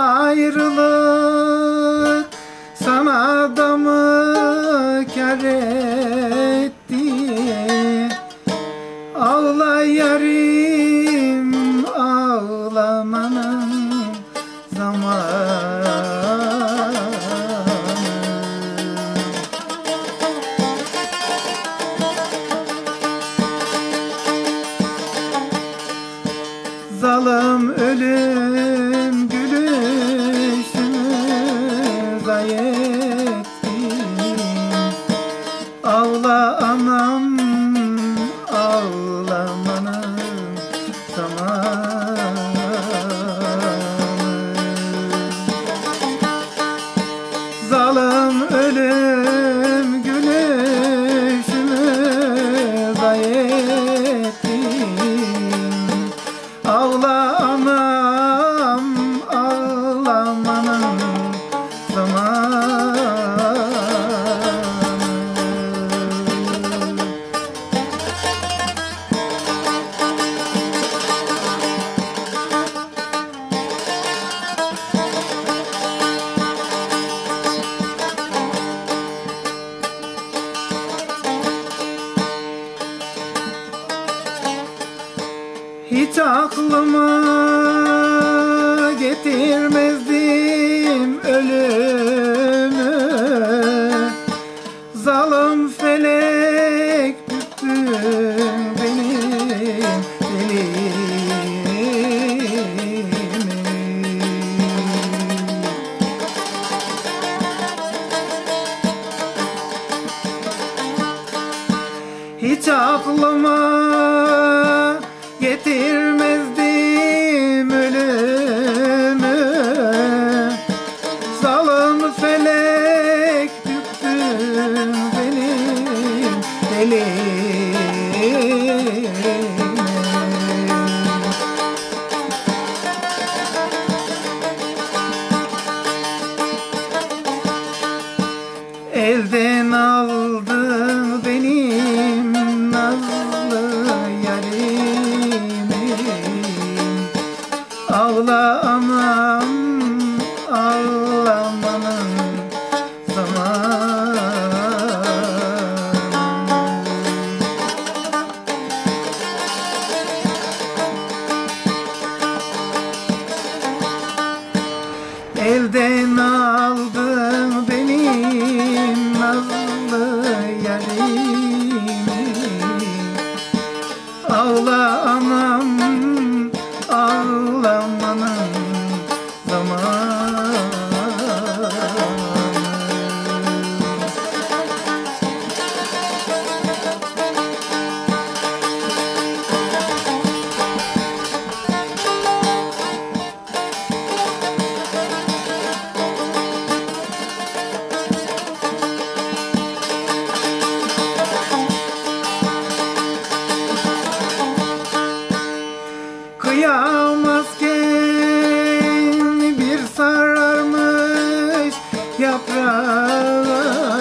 ayrılık sana da mı kar etti. Ağla yarim ağlamanın zamanı. Zalım ölüm zayi ettin Ağla anam ağlamanın zamanı Zalım ölüm gülüşümü zayi Hiç aklıma getirmezdim ölümü. Zalim felek büktü benim elimi Hiç aklıma Elden aldın benim nazlı yarimi Ağla anam Elden aldın benim nazlı yarimi ಮಾ